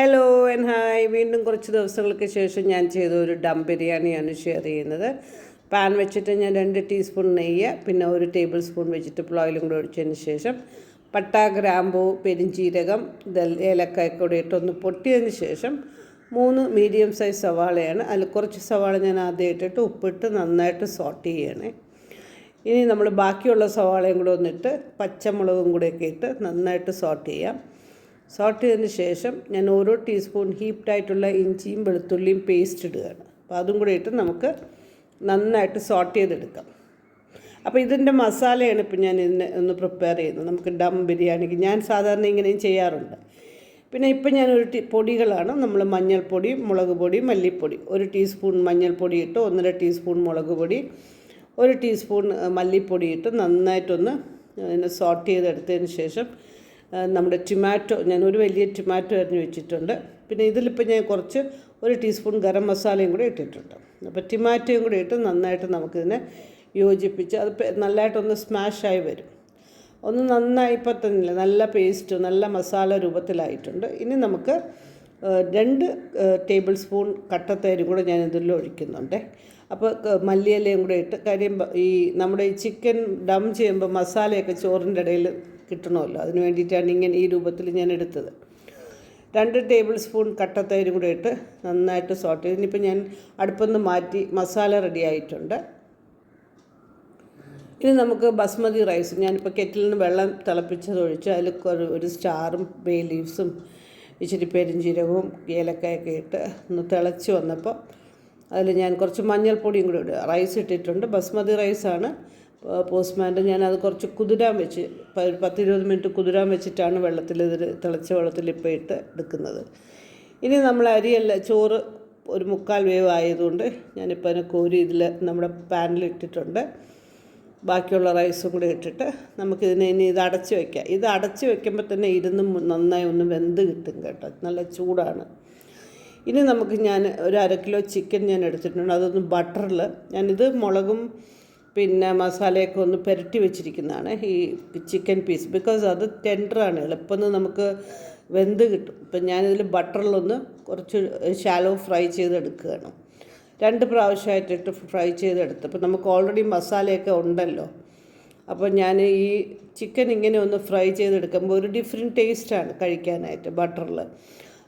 Hello and hi വീണ്ടും കുറച്ച് ദിവസങ്ങൾക്ക് ശേഷം ഞാൻ ചെയ്ത ഒരു ഡം ബിരിയാണിയാണ് ഷെയർ ചെയ്യുന്നത്. പാൻ വെച്ചിട്ട് ഞാൻ രണ്ട് ടീസ്പൂൺ നെയ്യ് പിന്നെ ഒരു ടേബിൾ സ്പൂൺ വെജിറ്റബിൾ ഓയിലും കൂടെ ഒഴിച്ചതിന് ശേഷം പട്ട ഗ്രാമ്പൂ പെരിഞ്ചീരകം ഏലക്കായ കൂടെ ഇട്ടൊന്ന് പൊട്ടിയതിന് ശേഷം മൂന്ന് മീഡിയം സൈസ് സവാളയാണ്. അതിൽ കുറച്ച് സവാള ഞാൻ ആദ്യം ഇട്ടിട്ട് ഉപ്പിട്ട് നന്നായിട്ട് സോട്ട് ചെയ്യണേ. ഇനി നമ്മൾ ബാക്കിയുള്ള സവാളയും കൂടെ ഒന്നിട്ട് പച്ചമുളകും കൂടെയൊക്കെ ഇട്ട് നന്നായിട്ട് സോട്ട് ചെയ്യാം. സോട്ട് ചെയ്തതിന് ശേഷം ഞാൻ ഓരോ ടീസ്പൂൺ ഹീപ്ഡായിട്ടുള്ള ഇഞ്ചിയും വെളുത്തുള്ളിയും പേസ്റ്റ് ഇടുകയാണ്. അപ്പോൾ അതും കൂടെ ഇട്ട് നമുക്ക് നന്നായിട്ട് സോട്ട് ചെയ്തെടുക്കാം. അപ്പോൾ ഇതിന്റെ മസാലയാണ് ഇപ്പം ഞാൻ ഇതിനെ ഒന്ന് പ്രിപ്പയർ ചെയ്യുന്നത്. നമുക്ക് ഡം ബിരിയാണിക്ക് ഞാൻ സാധാരണ ഇങ്ങനെയും ചെയ്യാറുണ്ട്. പിന്നെ ഇപ്പം ഞാനൊരു ടീ പൊടികളാണ്. നമ്മൾ മഞ്ഞൾപ്പൊടി മുളക് പൊടി മല്ലിപ്പൊടി. ഒരു ടീസ്പൂൺ മഞ്ഞൾപ്പൊടി ഇട്ട് ഒന്നര ടീസ്പൂൺ മുളക് പൊടി. ഒരു ടീസ്പൂൺ മല്ലിപ്പൊടി ഇട്ട് നന്നായിട്ടൊന്ന് അതിനെ സോട്ട് ചെയ്തെടുത്തതിന് ശേഷം നമ്മുടെ ടൊമാറ്റോ ഞാൻ ഒരു വലിയ ടൊമാറ്റോ അരിഞ്ഞ് വെച്ചിട്ടുണ്ട്. പിന്നെ ഇതിലിപ്പോൾ ഞാൻ കുറച്ച് ഒരു ടീസ്പൂൺ ഗരം മസാലയും കൂടി ഇട്ടിട്ടുണ്ട്. അപ്പോൾ ടൊമാറ്റോയും കൂടി ഇട്ട് നന്നായിട്ട് നമുക്കിതിനെ യോജിപ്പിച്ച് അത് നല്ലതായിട്ടൊന്ന് സ്മാഷായി വരും. ഒന്ന് നന്നായി ഇപ്പം തന്നെ നല്ല പേസ്റ്റ് നല്ല മസാല രൂപത്തിലായിട്ടുണ്ട്. ഇനി നമുക്ക് രണ്ട് ടേബിൾ സ്പൂൺ കട്ടത്തേരും കൂടെ ഞാൻ ഇതിൽ ഒഴിക്കുന്നുണ്ട്. അപ്പോൾ മല്ലിയിലയും കൂടെ ഇട്ട് കാര്യം ഈ നമ്മുടെ ഈ ചിക്കൻ ഡം ചെയ്യുമ്പോൾ മസാലയൊക്കെ ചോറിന്റെ ഇടയിൽ കിട്ടണമല്ലോ. അതിന് വേണ്ടിയിട്ടാണ് ഇങ്ങനെ ഈ രൂപത്തിൽ ഞാൻ എടുത്തത്. രണ്ട് ടേബിൾ സ്പൂൺ കട്ടത്തൈരും കൂടെ ഇട്ട് നന്നായിട്ട് സോട്ട് ചെയ്ത് ഇനിയിപ്പോൾ ഞാൻ അടുപ്പൊന്ന് മാറ്റി മസാല റെഡി ആയിട്ടുണ്ട്. ഇനി നമുക്ക് ബസ്മതി റൈസ് ഞാനിപ്പോൾ കെറ്റിൽ നിന്ന് വെള്ളം തിളപ്പിച്ചതൊഴിച്ച് അതിൽ ഒരു സ്റ്റാറും ബേ ലീവ്സും ഇച്ചിരി പെരിഞ്ചീരകവും ഏലക്കായൊക്കെ ഇട്ട് ഒന്ന് തിളച്ച് വന്നപ്പോൾ അതിൽ ഞാൻ കുറച്ച് മഞ്ഞൾപ്പൊടിയും കൂടി ഇടുക. റൈസ് ഇട്ടിട്ടുണ്ട്. ബസ്മതി റൈസാണ് പോസ്റ്റ്മാന്റെ അത് കുറച്ച് കുതിരാൻ വെച്ച് പത്തിരുപത് മിനിറ്റ് കുതിരാൻ വെച്ചിട്ടാണ് വെള്ളത്തിൽ ഇതിൽ തിളച്ച വെള്ളത്തിൽ ഇപ്പോൾ ഇട്ട് എടുക്കുന്നത്. ഇനി നമ്മൾ അരിയല്ല ചോറ് ഒരു മുക്കാൽ വേവ് ആയതുകൊണ്ട് ഞാനിപ്പോൾ അതിനെ കോരി ഇതിൽ നമ്മുടെ പാനിൽ ഇട്ടിട്ടുണ്ട്. ബാക്കിയുള്ള റൈസും കൂടി ഇട്ടിട്ട് നമുക്കിതിനെ ഇനി ഇത് അടച്ച് വയ്ക്കാം ഇത് അടച്ച് വയ്ക്കുമ്പോൾ തന്നെ ഇരുന്ന് നന്നായി ഒന്ന് വെന്ത് കിട്ടും കേട്ടോ. നല്ല ചൂടാണ്. ഇനി നമുക്ക് ഞാൻ ഒരു അര കിലോ ചിക്കൻ ഞാൻ എടുത്തിട്ടുണ്ട്. അതൊന്ന് ബട്ടറിൽ ഞാനിത് മുളകും പിന്നെ മസാലയൊക്കെ ഒന്ന് പുരട്ടി വെച്ചിരിക്കുന്നതാണ് ഈ ചിക്കൻ പീസ്. ബിക്കോസ് അത് ടെൻഡറാണ് എളുപ്പം നമുക്ക് വെന്ത് കിട്ടും. ഇപ്പം ഞാനിതിൽ ബട്ടറിലൊന്ന് കുറച്ച് ഷാലോ ഫ്രൈ ചെയ്തെടുക്കുകയാണ്. രണ്ട് പ്രാവശ്യമായിട്ടിട്ട് ഫ്രൈ ചെയ്തെടുത്ത്. അപ്പോൾ നമുക്ക് ഓൾറെഡി മസാലയൊക്കെ ഉണ്ടല്ലോ. അപ്പോൾ ഞാൻ ഈ ചിക്കൻ ഇങ്ങനെ ഒന്ന് ഫ്രൈ ചെയ്തെടുക്കുമ്പോൾ ഒരു ഡിഫറെന്റ് ടേസ്റ്റാണ് കഴിക്കാനായിട്ട് ബട്ടറിൽ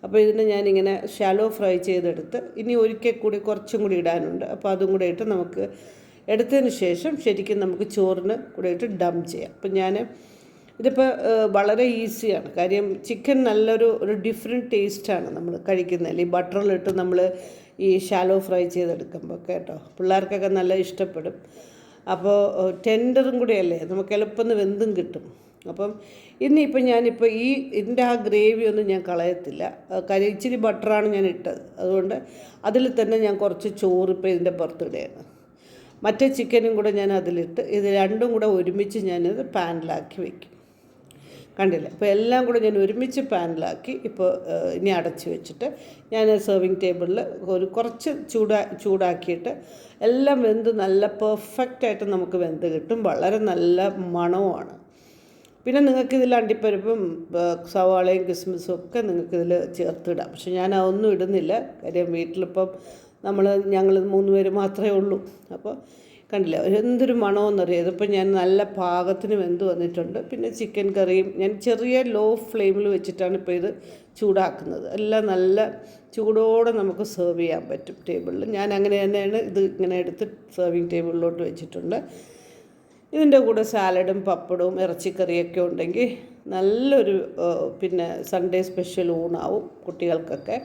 അപ്പോൾ ഇതിന് ഞാനിങ്ങനെ ഷാലോ ഫ്രൈ ചെയ്തെടുത്ത് ഇനി ഒരിക്കൽ കൂടി കുറച്ചും കൂടി ഇടാനുണ്ട്. അപ്പോൾ അതും കൂടെ ഇട്ട് നമുക്ക് എടുത്തതിന് ശേഷം ശരിക്കും നമുക്ക് ചോറിന് കൂടെ ഇട്ട് ഡം ചെയ്യാം. അപ്പം ഞാൻ ഇതിപ്പോൾ വളരെ ഈസിയാണ്. കാര്യം ചിക്കൻ നല്ലൊരു ഒരു ഡിഫറെന്റ് ടേസ്റ്റാണ് നമ്മൾ കഴിക്കുന്നത്. ഈ ബട്ടറിലിട്ട് നമ്മൾ ഈ ഷാലോ ഫ്രൈ ചെയ്തെടുക്കുമ്പോൾ കേട്ടോ. പിള്ളേർക്കൊക്കെ നല്ല ഇഷ്ടപ്പെടും. അപ്പോൾ ടെൻഡറും കൂടിയല്ലേ? നമുക്ക് എളുപ്പം വെന്തും കിട്ടും. അപ്പം ഇന്നിപ്പോൾ ഞാനിപ്പോൾ ഈ ഇതിന്റെ ആ ഗ്രേവി ഒന്നും ഞാൻ കളയത്തില്ല. കാര്യം ഇച്ചിരി ബട്ടറാണ് ഞാൻ ഇട്ടത്. അതുകൊണ്ട് അതിൽ തന്നെ ഞാൻ കുറച്ച് ചോറ് ഇപ്പോൾ ഇതിന്റെ പുറത്തിടുകയാണ് മറ്റേ ചിക്കനും കൂടെ ഞാൻ അതിലിട്ട് ഇത് രണ്ടും കൂടെ ഒരുമിച്ച് ഞാനിത് പാനിലാക്കി വയ്ക്കും കണ്ടില്ല? അപ്പോൾ എല്ലാം കൂടെ ഞാൻ ഒരുമിച്ച് പാനിലാക്കി ഇപ്പോൾ ഇനി അടച്ചു വെച്ചിട്ട് ഞാൻ സെർവിങ് ടേബിളിൽ ഒരു കുറച്ച് ചൂടാ ചൂടാക്കിയിട്ട് എല്ലാം വെന്ത് നല്ല പെർഫെക്റ്റായിട്ട് നമുക്ക് വെന്ത് കിട്ടും. വളരെ നല്ല മണവുമാണ്. പിന്നെ നിങ്ങൾക്ക് ഇതിൽ അണ്ടിപ്പരിപ്പും സവാളയും കിസ്മിസും ഒക്കെ നിങ്ങൾക്ക് ഇതിൽ ചേർത്തിടാം. പക്ഷെ ഞാൻ അതൊന്നും ഇടുന്നില്ല. കാര്യം വീട്ടിലിപ്പം നമ്മൾ ഞങ്ങൾ മൂന്ന് പേര് മാത്രമേ ഉള്ളൂ. അപ്പോൾ കണ്ടില്ല എന്തൊരു മണമെന്നറിയാം ഇതിപ്പോൾ ഞാൻ നല്ല പാകത്തിന് വെന്ത് വന്നിട്ടുണ്ട്. പിന്നെ ചിക്കൻ കറിയും ഞാൻ ചെറിയ ലോ ഫ്ലെയിമിൽ വെച്ചിട്ടാണ് ഇപ്പോൾ ഇത് ചൂടാക്കുന്നത്. എല്ലാം നല്ല ചൂടോടെ നമുക്ക് സെർവ് ചെയ്യാൻ പറ്റും ടേബിളിൽ ഞാൻ അങ്ങനെ തന്നെയാണ് ഇത് ഇങ്ങനെ എടുത്ത് സെർവിങ് ടേബിളിലോട്ട് വെച്ചിട്ടുണ്ട്. ഇതിന്റെ കൂടെ സാലഡും പപ്പടവും ഇറച്ചിക്കറിയൊക്കെ ഉണ്ടെങ്കിൽ നല്ലൊരു പിന്നെ സൺഡേ സ്പെഷ്യൽ ഊണാവും കുട്ടികൾക്കൊക്കെ.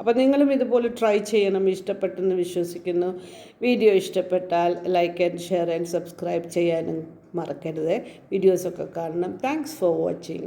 അപ്പോൾ നിങ്ങളും ഇതുപോലെ ട്രൈ ചെയ്യണം ഇഷ്ടപ്പെട്ടെന്ന് വിശ്വസിക്കുന്നു. വീഡിയോ ഇഷ്ടപ്പെട്ടാൽ like and share and subscribe ചെയ്യാനും മറക്കരുത്. വീഡിയോസൊക്കെ കാണണം. Thanks for watching